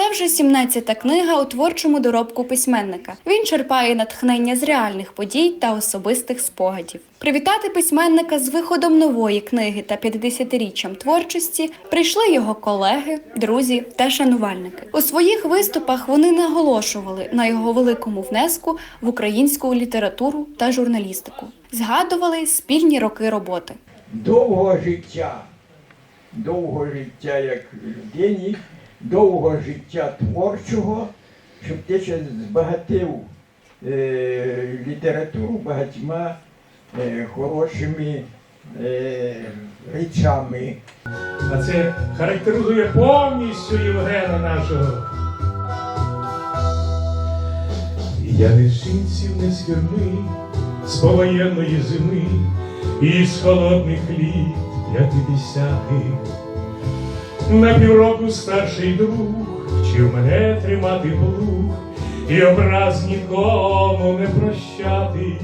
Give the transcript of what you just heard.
Це вже 17-та книга у творчому доробку письменника. Він черпає натхнення з реальних подій та особистих спогадів. Привітати письменника з виходом нової книги та 50-річчям творчості прийшли його колеги, друзі та шанувальники. У своїх виступах вони наголошували на його великому внеску в українську літературу та журналістику. Згадували спільні роки роботи. довгого життя, довгого життя як людині, довгого життя творчого, щоб ти ще збагатив е, літературу багатьма е, хорошими е, речами. А це характеризує повністю Євгена нашого. Я не з не фірми, з повоєнної зими і з холодних літ п'ятидесятих. На півроку старший друг вчив мене тримати плуг і образ нікому не прощати.